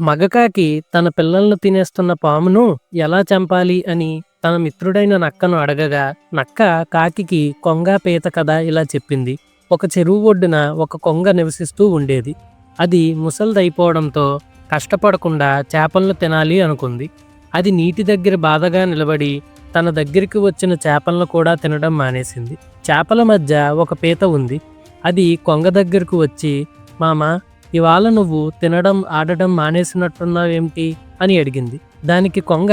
మగకాకి తన పిల్లలను తినేస్తున్న పామును ఎలా చంపాలి అని తన మిత్రుడైన నక్కను అడగగా నక్క కాకికి కొంగ పీత కథ ఇలా చెప్పింది. ఒక చెరువు ఒడ్డున ఒక కొంగ నివసిస్తూ ఉండేది. అది ముసలిదైపోవడంతో కష్టపడకుండా చేపలను తినాలి అనుకుంది. అది నీటి దగ్గర బాధగా నిలబడి తన దగ్గరికి వచ్చిన చేపలను కూడా తినడం మానేసింది. చేపల మధ్య ఒక పీత ఉంది. అది కొంగ దగ్గరకు వచ్చి మామ ఇవాళ నువ్వు తినడం ఆడడం మానేసినట్టున్నావేమిటి అని అడిగింది. దానికి కొంగ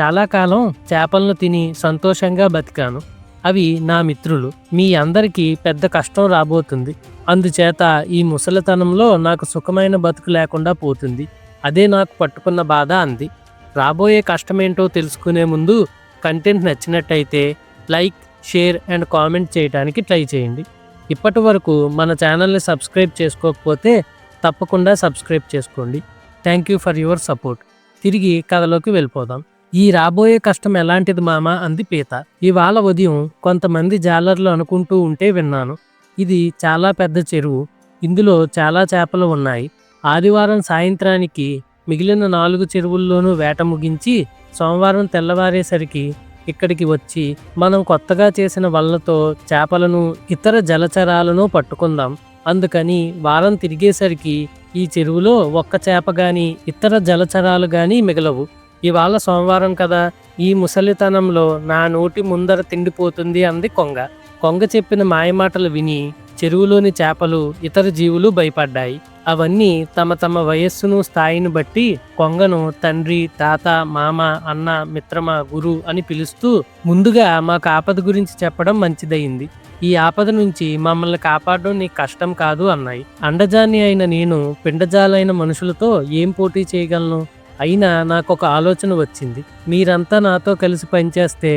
చాలా కాలం చేపలను తిని సంతోషంగా బతికాను. అవి నా మిత్రులు. మీ అందరికీ పెద్ద కష్టం రాబోతుంది. అందుచేత ఈ ముసలితనంలో నాకు సుఖమైన బతుకు లేకుండా పోతుంది. అదే నాకు పట్టుకున్న బాధ అంది. రాబోయే కష్టమేంటో తెలుసుకునే ముందు కంటెంట్ నచ్చినట్టయితే లైక్ షేర్ అండ్ కామెంట్ చేయడానికి ట్రై చేయండి. ఇప్పటి వరకు మన ఛానల్ని సబ్స్క్రైబ్ చేసుకోకపోతే తప్పకుండా సబ్స్క్రైబ్ చేసుకోండి. Thank you for your support తిరిగి కథలోకి వెళ్ళిపోదాం. ఈ రాబోయే కష్టం ఎలాంటిది మామ అంది పీత. ఇవాళ ఉదయం కొంతమంది జాలర్లు అనుకుంటూ ఉంటే విన్నాను. ఇది చాలా పెద్ద చెరువు. ఇందులో చాలా చేపలు ఉన్నాయి. ఆదివారం సాయంత్రానికి మిగిలిన నాలుగు చెరువుల్లోనూ వేట ముగించి సోమవారం తెల్లవారేసరికి ఇక్కడికి వచ్చి మనం కొత్తగా చేసిన వలలతో చేపలను ఇతర జలచరాలను పట్టుకుందాం. అందుకని వారం తిరిగేసరికి ఈ చెరువులో ఒక్క చేప గాని ఇతర జలచరాలు గాని మిగలవు. ఇవాళ సోమవారం కదా ఈ ముసలితనంలో నా నోటి ముందర తిండిపోతుంది అంది కొంగ. కొంగ చెప్పిన మాయమాటలు విని చెరువులోని చేపలు ఇతర జీవులు భయపడ్డాయి. అవన్నీ తమ తమ వయస్సును స్థాయిని బట్టి కొంగను తండ్రి తాత మామ అన్న మిత్రమ గురు అని పిలుస్తూ ముందుగా మాకు ఆపద గురించి చెప్పడం మంచిదయింది. ఈ ఆపద నుంచి మమ్మల్ని కాపాడడం నీకు కష్టం కాదు అన్నాయి. అండజాని అయిన నేను పిండజాలైన మనుషులతో ఏం పోటీ చేయగలను? అయినా నాకు ఒక ఆలోచన వచ్చింది. మీరంతా నాతో కలిసి పనిచేస్తే